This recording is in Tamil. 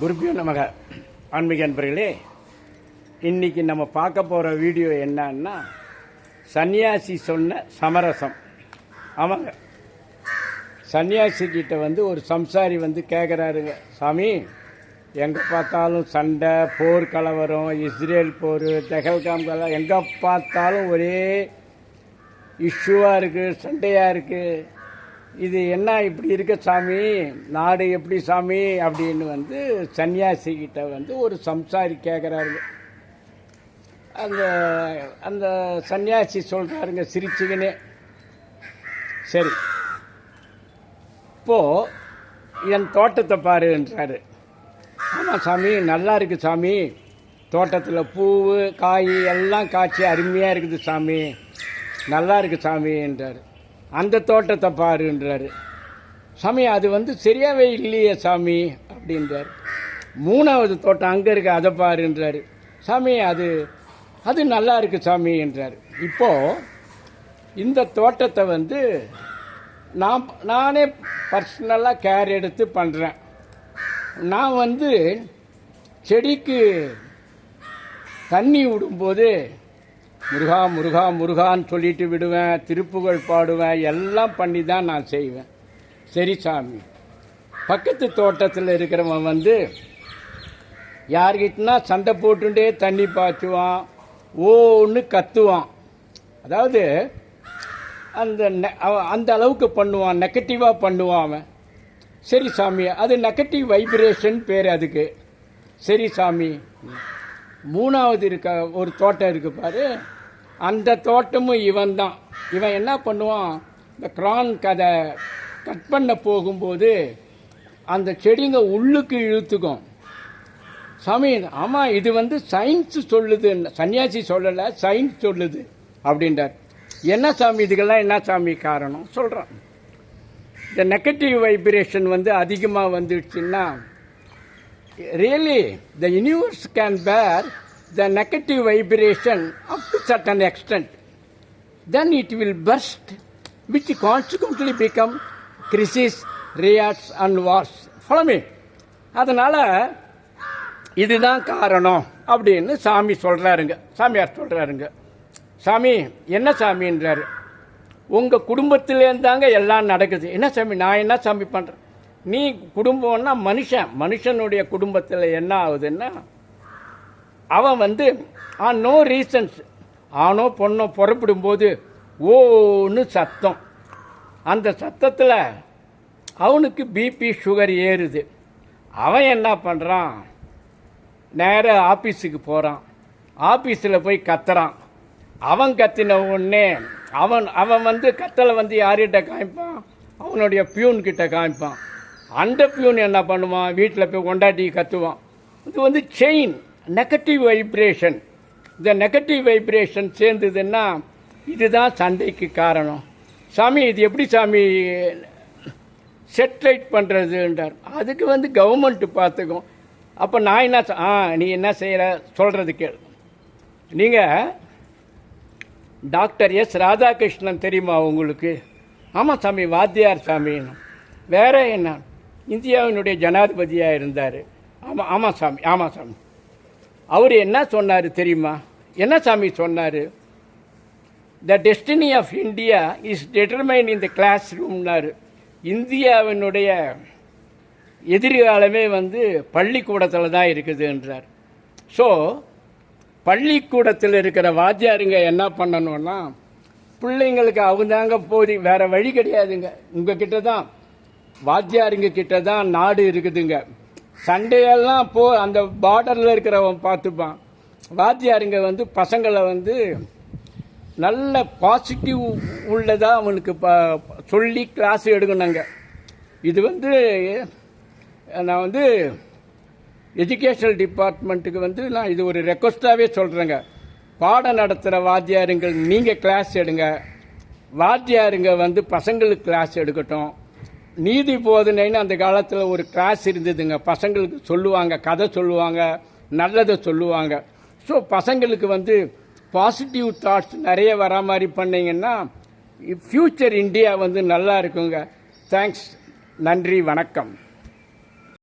குருபியோ நமக ஆன்மீக நண்பர்களே இன்றைக்கி நம்ம பார்க்க போகிற வீடியோ என்னன்னா சன்னியாசி சொன்ன சமரசம். ஆமாங்க. சன்னியாசி கிட்ட வந்து ஒரு சம்சாரி வந்து கேட்குறாருங்க சாமி எங்கே பார்த்தாலும் சண்டை போர் கலவரம் இஸ்ரேல் போர் தெஹல்காம் கலவரம் எங்கே பார்த்தாலும் ஒரே இஷ்யூவாக இருக்குது சண்டையாக இருக்குது இது என்ன இப்படி இருக்க சாமி? நாடு எப்படி சாமி? அப்படின்னு வந்து சன்னியாசிகிட்ட வந்து ஒரு சம்சாரி கேட்குறாரு அந்த அந்த சன்னியாசி சொல்கிறாருங்க சிரிச்சுக்கினே. சரி. இப்போ என் தோட்டத்தை பாருன்றாரு. ஆமாம் சாமி நல்லா இருக்கு சாமி. தோட்டத்தில் பூ காய் எல்லாம் காய்ச்சி அருமையாக இருக்குது சாமி. நல்லா இருக்கு சாமின்றார் அந்த தோட்டத்தை பாருன்றாரு. சாமி அது வந்து சரியாகவே இல்லையே சாமி அப்படின்றார். மூணாவது தோட்டம் அங்கே இருக்கு அதை பாருன்றாரு. சாமி அது அது நல்லா இருக்குது சாமி என்றார். இப்போது இந்த தோட்டத்தை வந்து நான் நானே பர்சனலாக கேர் எடுத்து பண்ணுறேன் நான் வந்து செடிக்கு தண்ணி விடும்போது முருகா முருகா முருகான்னு சொல்லிட்டு விடுவேன் திருப்புகழ் பாடுவேன் எல்லாம் பண்ணி தான் நான் செய்வேன். சரி சாமி. பக்கத்து தோட்டத்தில் இருக்கிறவன் வந்து யார்கிட்டனா சண்டை போட்டுட்டே தண்ணி பாய்ச்சுவான் ஓன்னு கத்துவான். அதாவது அந்த நெ- அந்த அளவுக்கு பண்ணுவான் நெகட்டிவாக பண்ணுவான் அவன். சரி சாமி அது நெகட்டிவ் வைப்ரேஷன் பேர் அதுக்கு. சரி சாமி. மூணாவது இருக்க ஒரு தோட்டம் இருக்கு பாரு. அந்த தோட்டமும் இவன் தான் இவன் என்ன பண்ணுவான்? இந்த கிரான் கதை கட் பண்ண போகும்போது அந்த செடிங்க உள்ளுக்கு இழுத்துக்கும். சாமி ஆமாம் இது வந்து சயின்ஸ் சொல்லுது. சன்னியாசி சொல்லலை சயின்ஸ் சொல்லுது அப்படின்றார். என்ன சாமி இதுக்கெல்லாம் என்ன சாமி காரணம்? சொல்கிறான் இந்த நெகட்டிவ் வைப்ரேஷன் வந்து அதிகமாக வந்துடுச்சுன்னா really the universe can bear the negative vibration up to certain extent. Then it will burst which consequently become crisis riots and wars. Follow me. அதனால இதுதான் காரணம் அப்படின்னு சாமி சொல்கிறாருங்க சாமியார் சொல்கிறாருங்க சாமி என்ன சாமின்றாரு? உங்கள் குடும்பத்திலேருந்தாங்க எல்லாம் நடக்குது. என்ன சாமி நான் என்ன சாமி பண்ணுறேன் நீ குடும்பம்னா மனுஷன். மனுஷனுடைய குடும்பத்தில் என்ன ஆகுதுன்னா அவன் வந்து ஆன் நோ ரீசன்ஸ் ஆணோ பொண்ணோ புறப்படும்போது ஓன்னு சத்தம். அந்த சத்தத்தில் அவனுக்கு பிபி சுகர் ஏறுது. அவன் என்ன பண்ணுறான் நேராக ஆஃபீஸுக்கு போகிறான் ஆஃபீஸில் போய் கத்துறான். அவன் கத்தின உடனே அவன் அவன் வந்து கத்தலை வந்து யார்கிட்ட காமிப்பான்? அவனுடைய பியூன்கிட்ட காமிப்பான். அந்த பியூன் என்ன பண்ணுவான்? வீட்டில் போய் கொண்டாட்டி கத்துவான். இது வந்து செயின் நெகட்டிவ் வைப்ரேஷன் இந்த நெகட்டிவ் வைப்ரேஷன் சேர்ந்ததுன்னா இதுதான் சண்டைக்கு காரணம். சாமி இது எப்படி சாமி செட்லைட் பண்ணுறதுன்றார் அதுக்கு வந்து கவர்மெண்ட்டு பார்த்துக்கும். அப்போ நான் என்ன ஆ நீ என்ன செய்கிற சொல்கிறது கேள். நீங்கள் டாக்டர் எஸ் ராதாகிருஷ்ணன் தெரியுமா உங்களுக்கு? ஆமாம் சாமி வாத்தியார் சாமி. வேற என்ன? இந்தியாவினுடைய ஜனாதிபதியாக இருந்தார். ஆமாம் ஆமாம் சாமி ஆமாம் சாமி. அவர் என்ன சொன்னார் தெரியுமா? என்ன சாமி சொன்னார்? The destiny of India is determine in the class ரூம்னாரு இந்தியாவினுடைய எதிர்காலமே வந்து பள்ளிக்கூடத்தில் தான் இருக்குதுன்றார் ஸோ பள்ளிக்கூடத்தில் இருக்கிற வாத்தியாருங்க என்ன பண்ணணும்னா பிள்ளைங்களுக்கு அவங்கதாங்க போதி வேறு வழி கிடையாதுங்க. உங்ககிட்ட தான் வாத்தியாருங்க கிட்ட தான் நாடு இருக்குதுங்க. சண்டையெல்லாம் போ அந்த பார்டரில் இருக்கிறவன் பார்த்துப்பான். வாத்தியாருங்க வந்து பசங்களை வந்து நல்ல பாசிட்டிவ் உள்ளதாக அவனுக்கு ப சொல்லி கிளாஸ் எடுக்கணுங்க. இது வந்து நான் வந்து எஜுகேஷனல் டிபார்ட்மெண்ட்டுக்கு வந்து நான் இது ஒரு ரெக்வஸ்டாகவே சொல்கிறேங்க பாடம் நடத்துகிற வாத்தியாருங்கள் நீங்கள் கிளாஸ் எடுங்க. வாத்தியாருங்க வந்து பசங்களுக்கு கிளாஸ் எடுக்கட்டும். நீதி போதனைன்னு அந்த காலத்தில் ஒரு கிளாஸ் இருந்ததுங்க. பசங்களுக்கு சொல்லுவாங்க கதை சொல்லுவாங்க நல்லதை சொல்லுவாங்க. ஸோ பசங்களுக்கு வந்து பாசிட்டிவ் தாட்ஸ் நிறைய வர மாதிரி பண்ணிங்கன்னா ஃப்யூச்சர் இந்தியா வந்து நல்லா இருக்குங்க. தேங்க்ஸ் நன்றி வணக்கம்.